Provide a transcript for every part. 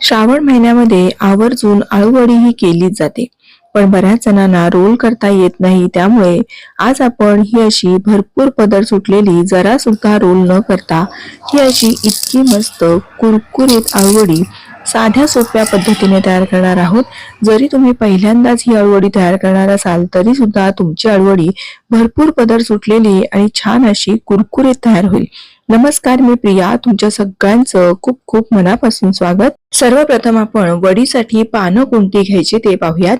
श्रावण महिन्यामध्ये आवर्जून आळूवडी ही केलीच जाते. पण बऱ्याच जणांना रोल करता येत नाही त्यामुळे आज आपण ही अशी भरपूर पदर सुटलेली जरा सुद्धा रोल न करता ही अशी इतकी मस्त कुरकुरीत आळूवडी साध्या सोप्या पद्धतीने तयार करणार आहोत. जरी तुम्ही पहिल्यांदाच ही आळवडी तयार करणार असाल तरी सुद्धा तुमची आळूवडी भरपूर पदर सुटलेली आणि छान अशी कुरकुरीत तयार होईल. नमस्कार मी प्रिया. तुमच्या सगळ्यांचं खूप खूप मनापासून स्वागत. सर्वप्रथम आपण वडीसाठी पानं कोणती घ्यायची ते पाहूयात.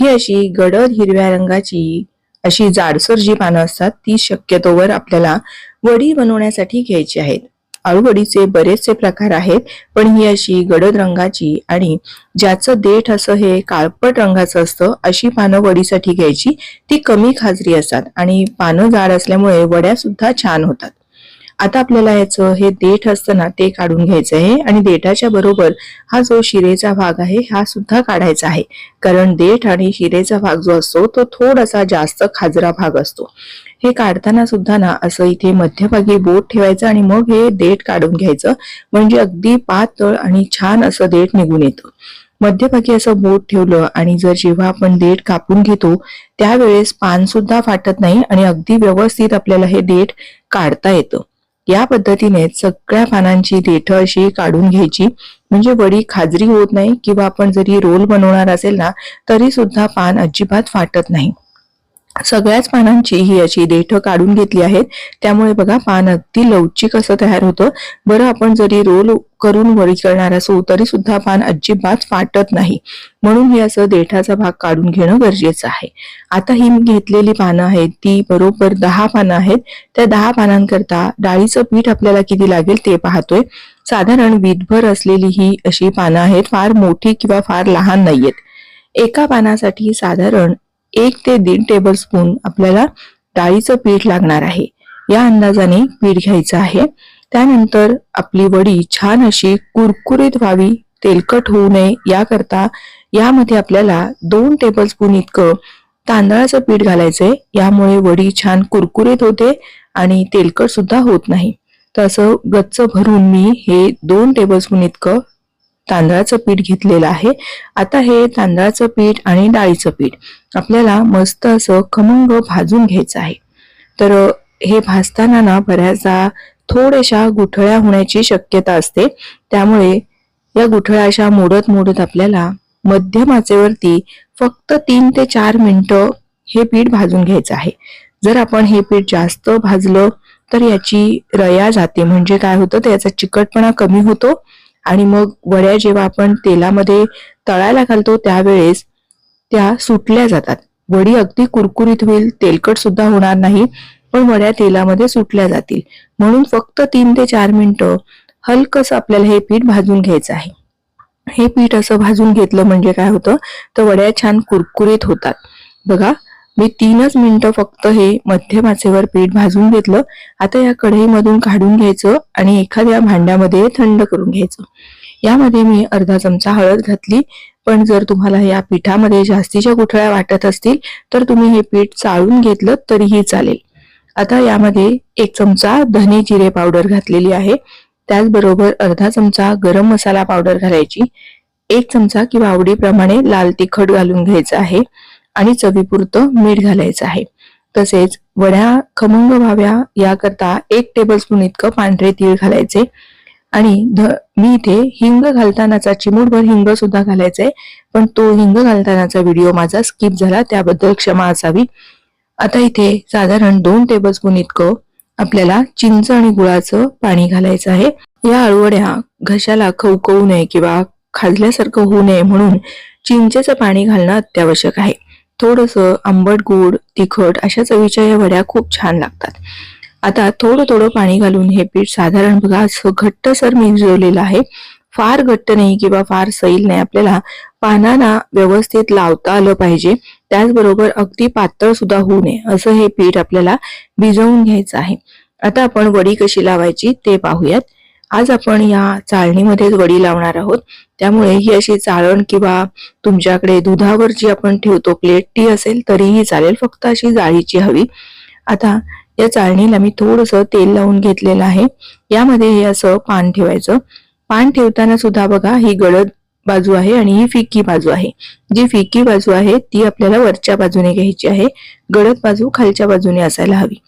ही अशी गडद हिरव्या रंगाची अशी जाडसर जी पानं असतात ती शक्यतोवर आपल्याला वडी बनवण्यासाठी घ्यायची आहेत. आळूवडीचे बरेचसे प्रकार आहेत पण ही अशी गडद रंगाची आणि ज्याचं देठ असं हे काळपट रंगाचं असतं अशी पानं वडीसाठी घ्यायची. ती कमी खाजरी असतात आणि पानं जाड असल्यामुळे वड्या सुद्धा छान होतात. आता आपल्याला याचं हे देठ असतं ना ते काढून घ्यायचं आहे. आणि देठाच्या बरोबर हा जो शिरेचा भाग आहे हा सुद्धा काढायचा आहे. कारण देठ आणि शिरेचा भाग जो असतो तो थोडासा जास्त खाजरा भाग असतो. हे काढताना सुद्धा ना असं इथे मध्यभागी बोट ठेवायचं आणि मग हे देठ काढून घ्यायचं. म्हणजे अगदी पातळ आणि छान असं देठ निघून येतं. मध्यभागी असं बोट ठेवलं आणि जर जेव्हा आपण देठ कापून घेतो त्यावेळेस पान सुद्धा फाटत नाही आणि अगदी व्यवस्थित आपल्याला हे देठ काढता येतं. या पद्धतीने सगळ्या पानांची देठ अशी काढून घ्यायची. म्हणजे वडी खाजरी होत नाही किंवा आपण जरी रोल बनवणार असेल ना तरी सुद्धा पान अजिबात फाटत नाही. सगळ्याच पानांची ही अशी देठ काढून घेतली आहेत. त्यामुळे बघा पान अगदी लवचिक असं तयार होतं. बरं आपण जरी रोल करून वळी करणार असू तरी सुद्धा पान अजिबात फाटत नाही. म्हणून हे असं देठाचा भाग काढून घेणं गरजेचं आहे. आता ही घेतलेली पानं आहेत ती बरोबर दहा पानं आहेत. त्या दहा पानांकरता डाळीचं पीठ आपल्याला किती लागेल ते पाहतोय. साधारण वीटभर असलेली ही अशी पानं आहेत फार मोठी किंवा फार लहान नाहीयेत. एका पानासाठी साधारण एक ते दीड टेबल स्पून आपल्याला डाळीचं पीठ लागणार आहे. या अंदाजाने पीठ घ्यायचं आहे. त्यानंतर आपली वडी छान अशी कुरकुरीत व्हावी तेलकट होऊ नये याकरता यामध्ये आपल्याला दोन टेबल स्पून इतकं तांदळाचं पीठ घालायचंय. यामुळे वडी छान कुरकुरीत होते आणि तेलकट सुद्धा होत नाही. तर असं गच्च भरून मी हे दोन टेबलस्पून इतकं तांदळाचं पीठ घेतलेलं आहे. आता हे तांदळाचं पीठ आणि डाळीचं पीठ आपल्याला मस्त असं खमंग भाजून घ्यायचं आहे. तर हे भाजताना ना बऱ्याचदा थोड्याशा गुठळ्या होण्याची शक्यता असते. त्यामुळे या गुठळ्या अशा मोडत मोडत आपल्याला मध्यम आचेवरती फक्त तीन ते चार मिनिट हे पीठ भाजून घ्यायचं आहे. जर आपण हे पीठ जास्त भाजलं तर याची रया जाते. म्हणजे काय होतं? तर याचा चिकटपणा कमी होतो. आणि मग वड्या जेव्हा आपण तेलामध्ये तळायला घालतो त्यावेळेस त्या सुटल्या जातात. वडी अगदी कुरकुरीत होईल तेलकट सुद्धा होणार नाही पण वड्या तेलामध्ये सुटल्या जातील. म्हणून फक्त तीन ते चार मिनिटं हलकस आपल्याला हे पीठ भाजून घ्यायचं आहे. हे पीठ असं भाजून घेतलं म्हणजे काय होतं? तर वड्या छान कुरकुरीत होतात. बघा मी तीनच मिनिटं फक्त हे मध्यमाचेवर पीठ भाजून घेतलं. आता या कढईमधून काढून घ्यायचं आणि एखाद्या भांड्यामध्ये थंड करून घ्यायचं. यामध्ये मी अर्धा चमचा हळद घातली. पण जर तुम्हाला या पिठामध्ये जास्तीच्या गुठळ्या वाटत असतील तर तुम्ही हे पीठ चाळून घेतलं तरीही चालेल. आता यामध्ये एक चमचा धने जिरे पावडर घातलेली आहे. त्याचबरोबर अर्धा चमचा गरम मसाला पावडर घालायची. एक चमचा किंवा आवडीप्रमाणे लाल तिखट घालून घ्यायचं आहे. आणि चवीपुरतं मीठ घालायचं आहे. तसेच वड्या खमंग व्हाव्या याकरता एक टेबलस्पून इतकं पांढरे तीळ घालायचे. आणि मी इथे हिंग घालतानाचा चिमूटभर हिंग सुद्धा घालायचंय पण तो हिंग घालतानाचा व्हिडिओ माझा स्किप झाला त्याबद्दल क्षमा असावी. आता इथे साधारण दोन टेबलस्पून इतकं आपल्याला चिंच आणि गुळाचं पाणी घालायचं आहे. या अळवड्या घशाला खवकवू नये किंवा खाजल्यासारखं होऊ नये म्हणून चिंचेचं पाणी घालणं अत्यावश्यक आहे. थोडस आंबट गोड तिखट अशा चवीच्या या वड्या खूप छान लागतात. आता थोडं थोडं पाणी घालून हे पीठ साधारण बघा असं घट्टसर मिसळलेलं आहे. फार घट्ट नाही किंवा फार सैल नाही. आपल्याला पानांना व्यवस्थित लावता आलं पाहिजे. त्याचबरोबर अगदी पातळ सुद्धा होऊ नये. असं हे पीठ आपल्याला भिजवून घ्यायचं आहे. आता आपण वडी कशी लावायची ते पाहूयात. आज आपण या चाळणीमध्येच वडी लावणार आहोत. त्यामुळे ही अशी चाळण किंवा तुमच्याकडे दुधावर जी आपण ठेवतो प्लेट टी असेल तरीही चालेल. फक्त अशी जाळीची हवी. आता या चाळणीला मी थोडंसं तेल लावून घेतलेलं आहे. यामध्ये हे असं पान ठेवायचं. पान ठेवताना सुद्धा बघा ही गळद बाजू आहे आणि ही फिकी बाजू आहे. जी फिकी बाजू आहे ती आपल्याला वरच्या बाजूने घ्यायची आहे. गडद बाजू खालच्या बाजूने असायला हवी.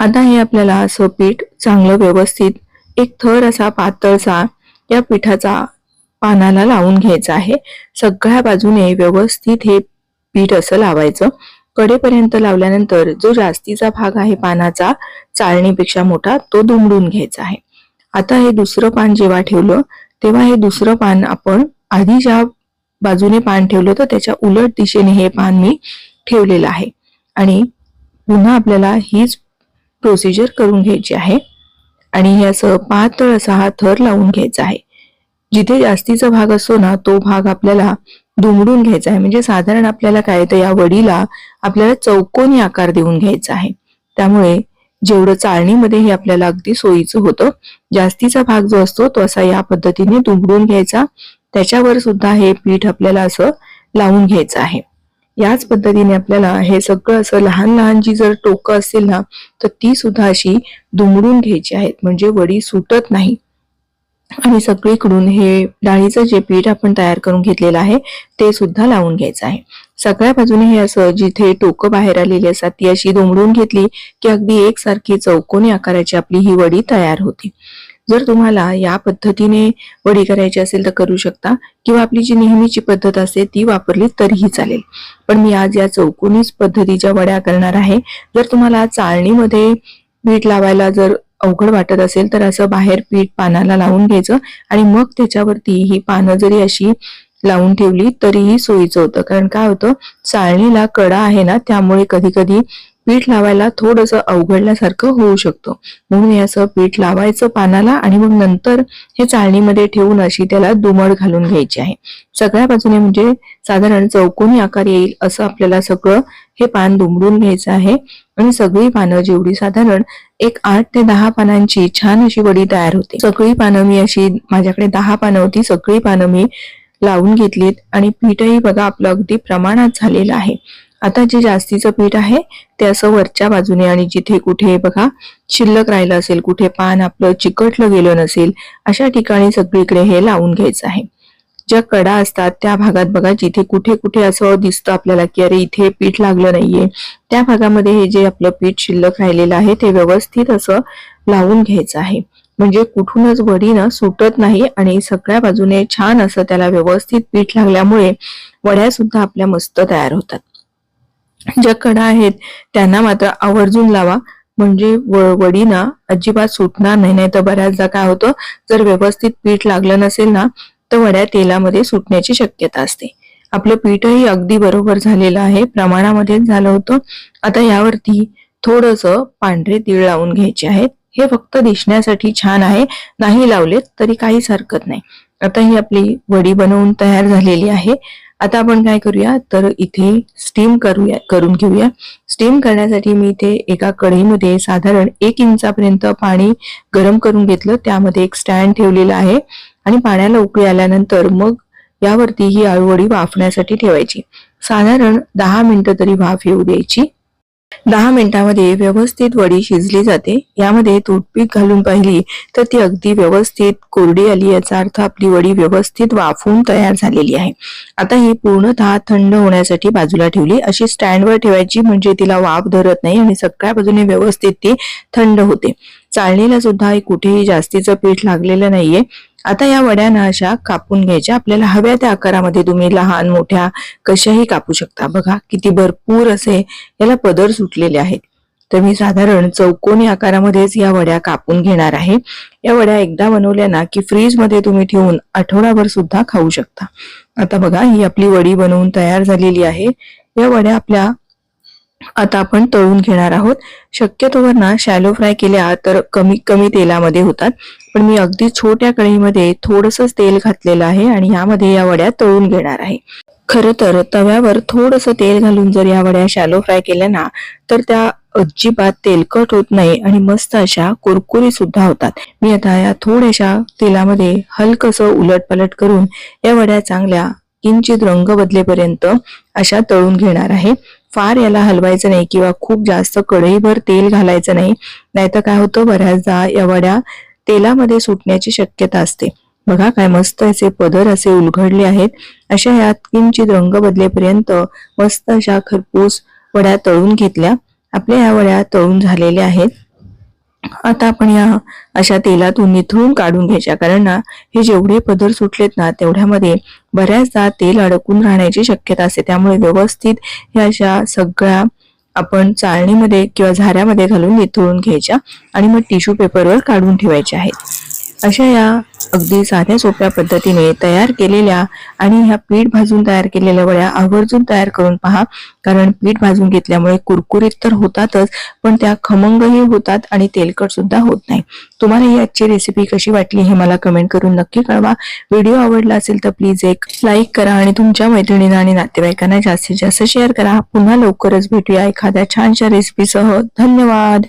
आता हे आपल्याला असं पीठ चांगलं व्यवस्थित एक थर असा पातळसा या पिठाचा पानाला लावून घ्यायचा आहे. सगळ्या बाजूने व्यवस्थित हे पीठ असं लावायचं. कडेपर्यंत लावल्यानंतर जो जास्तीचा भाग आहे पानाचा चाळणीपेक्षा मोठा तो दुमडून घ्यायचा आहे. आता हे दुसरं पान जेव्हा ठेवलं तेव्हा हे दुसरं पान आपण आधी ज्या बाजूने पान ठेवलं तर त्याच्या उलट दिशेने हे पान मी ठेवलेलं आहे. आणि पुन्हा आपल्याला हीच प्रोसिजर करून घ्यायची आहे. आणि हे असं पातळ असा हा थर लावून घ्यायचा आहे. जिथे जास्तीचा भाग असतो ना तो भाग आपल्याला दुमडून घ्यायचा आहे. म्हणजे साधारण आपल्याला काय तर या वडीला आपल्याला चौकोनी आकार देऊन घ्यायचा आहे. त्यामुळे जेवढं चाळणीमध्ये हे आपल्याला अगदी सोयीचं होतं जास्तीचा भाग जो असतो तो असा या पद्धतीने दुमडून घ्यायचा. त्याच्यावर सुद्धा हे पीठ आपल्याला असं लावून घ्यायचं आहे. याच पद्धतीने आपल्याला हे सगळं असं लहान लहान जी जर टोकं असतील ना तर ती सुद्धा अशी दुमडून घ्यायची आहेत. म्हणजे वडी सुटत नाही. आणि सगळीकडून हे डाळीचं जे पीठ आपण तयार करून घेतलेलं आहे ते सुद्धा लावून घ्यायचं आहे. सगळ्या बाजूने हे असं जिथे टोकं बाहेर आलेली असतात ती अशी दोमडून घेतली की अगदी एकसारखी चौकोनी आकाराची आपली ही वडी तयार होती. जर तुम्हाला या पद्धतीने वडी करायची असेल तर करू शकता किंवा आपली जी नेहमीची पद्धत असते ती वापरली तरीही चालेल. पण मी आज या चौकोनीच पद्धतीच्या वड्या करणार आहे. जर तुम्हाला चाळणीमध्ये पीठ लावायला जर अवघड वाटत असेल तर असं बाहेर पीठ पानाला लावून घ्यायचं आणि मग त्याच्यावरती ही पानं जरी अशी लावून ठेवली तरीही सोयीचं होतं. कारण काय होतं? चाळणीला कडा आहे ना त्यामुळे कधी कधी पीठ लावायला थोडंसं अवघडल्यासारखं होऊ शकतं. म्हणून हे असं पीठ लावायचं पानाला आणि मग नंतर हे चाळणीमध्ये ठेवून अशी त्याला दुमड घालून घ्यायची आहे. सगळ्या बाजूने म्हणजे साधारण चौकोनी आकार येईल असं आपल्याला सगळं हे पान दुमडून घ्यायचं आहे. आणि सगळी पानं जेवढी साधारण एक आठ ते दहा पानांची छान अशी वडी तयार होते. सगळी पानं मी अशी माझ्याकडे दहा पानं होती. सगळी पानं मी लावून घेतलीत. आणि पीठही बघा आपलं अगदी प्रमाणात झालेलं आहे. आता जे जास्तीचं पीठ आहे ते असं वरच्या बाजूने आणि जिथे कुठे बघा शिल्लक राहिलं असेल कुठे पान आपलं चिकटलं गेलं नसेल अशा ठिकाणी सगळीकडे हे लावून घ्यायचं आहे. ज्या कडा असतात त्या भागात बघा जिथे कुठे कुठे असं दिसतं आपल्याला की अरे इथे पीठ लागलं नाहीये. त्या भागामध्ये हे जे आपलं पीठ शिल्लक राहिलेलं आहे ते व्यवस्थित असं लावून घ्यायचं आहे. म्हणजे कुठूनच वडी ना सुटत नाही आणि सगळ्या बाजूने छान असं त्याला व्यवस्थित पीठ लागल्यामुळे वड्या सुद्धा आपल्या मस्त तयार होतात. ज्या कडा आहेत त्यांना मात्र आवर्जून लावा. म्हणजे वडीना अजिबात सुटणार नाही. नाही तर बऱ्याचदा काय होतं जर व्यवस्थित पीठ लागलं नसेल ना तर वड्या तेलामध्ये सुटण्याची शक्यता असते. आपलं पीठही अगदी बरोबर झालेलं आहे. प्रमाणामध्ये झालं होतं. आता यावरती थोडस पांढरे तीळ लावून घ्यायचे आहेत. हे फक्त दिसण्यासाठी छान आहे. नाही लावलेत तरी काहीच हरकत नाही. आता ही आपली वडी बनवून तयार झालेली आहे. आता आपण काय करूया? तर इथे स्टीम करूया करून घेऊया. स्टीम करण्यासाठी मी इथे एका कढईमध्ये साधारण एक इंचापर्यंत पाणी गरम करून घेतलं. त्यामध्ये एक स्टँड ठेवलेला आहे आणि पाण्याला उकळी आल्यानंतर मग यावरती ही आळूवडी वाफण्यासाठी ठेवायची. साधारण दहा मिनिटं तरी वाफ येऊ द्यायची. दहा मिनिटांमध्ये व्यवस्थित वडी शिजली जाते. यामध्ये टूथपिक घालून पाहिली तर ती अगदी व्यवस्थित कोरडी आली. याचा अर्थ आपली वडी व्यवस्थित वाफून तयार झालेली आहे. आता ही पूर्णतः थंड होण्यासाठी बाजूला ठेवली. अशी स्टँडवर ठेवायची म्हणजे तिला वाफ धरत नाही आणि सगळ्या बाजूने व्यवस्थित ती थंड होते. चाळणीला सुद्धा कुठेही जास्तीचं पीठ लागलेलं नाहीये. आता या वड्याना अशा कापून घ्यायच्या. आपल्याला हव्या त्या आकारामध्ये तुम्ही लहान मोठ्या कशाही कापू शकता. बघा किती भरपूर असे याला पदर सुटलेले आहेत. तर मी साधारण चौकोनी आकारामध्येच या वड्या कापून घेणार आहे. या वड्या एकदा बनवल्या ना की फ्रीजमध्ये तुम्ही ठेवून आठवडाभर सुद्धा खाऊ शकता. आता बघा ही आपली वडी बनवून तयार झालेली आहे. या वड्या आपल्या आता आपण तळून घेणार आहोत. शक्यतोवर ना शॅलो फ्राय केल्या तर कमी कमी तेलामध्ये होतात. पण मी अगदी छोट्या कढईमध्ये थोडंसं तेल घातलेलं आहे आणि यामध्ये या वड्या तळून घेणार आहे. खर तर तव्यावर थोडस तेल घालून जर या वड्या शॅलो फ्राय केल्या ना तर त्या अजिबात तेलकट होत नाही आणि मस्त अशा कुरकुरी सुद्धा होतात. मी आता या थोड्याशा तेलामध्ये हलकस उलट पलट करून या वड्या चांगल्या किंचित रंग बदलेपर्यंत अशा तळून घेणार आहे. फार याला हलवायचं नाही किंवा खूप जास्त कढईभर तेल घालायचं नाही. नाहीतर काय होतं? बऱ्याचदा या वड्या तेलामध्ये सुटण्याची शक्यता असते. बघा काय मस्त असे पदर असे उलगडले आहेत. अशा यात किंचित रंग बदलेपर्यंत मस्त अशा खरपूस वड्या तळून घेतल्या. आपल्या या वड्या तळून झालेल्या आहेत. आता आपण या अशा तेलातून निथळून काढून घ्यायच्या. कारण ना हे जेवढे पदर सुटलेत ना तेवढ्यामध्ये बऱ्याचदा तेल अडकून राहण्याची शक्यता असते. त्यामुळे व्यवस्थित ह्या अशा सगळ्या आपण चाळणीमध्ये किंवा झाऱ्यामध्ये घालून निथळून घ्यायच्या आणि मग टिश्यू पेपरवर काढून ठेवायच्या आहेत. अशा या अगदी साध्या सोप्या पद्धतीने तयार केलेल्या आणि ह्या पीठ भाजून तयार केलेल्या वड्या आवर्जून तयार करून पहा. कारण पीठ भाजून घेतल्यामुळे कुरकुरीत तर होतातच पण त्या खमंगही होतात आणि तेलकट सुद्धा होत नाही. तुम्हाला ही आजची रेसिपी कशी वाटली हे मला कमेंट करून नक्की कळवा. व्हिडिओ आवडला असेल तर प्लीज एक लाईक करा आणि तुमच्या मैत्रिणींना आणि नातेवाईकांना जास्तीत जास्त शेअर करा. पुन्हा लवकरच भेटूया एखाद्या छानशा रेसिपीसह धन्यवाद!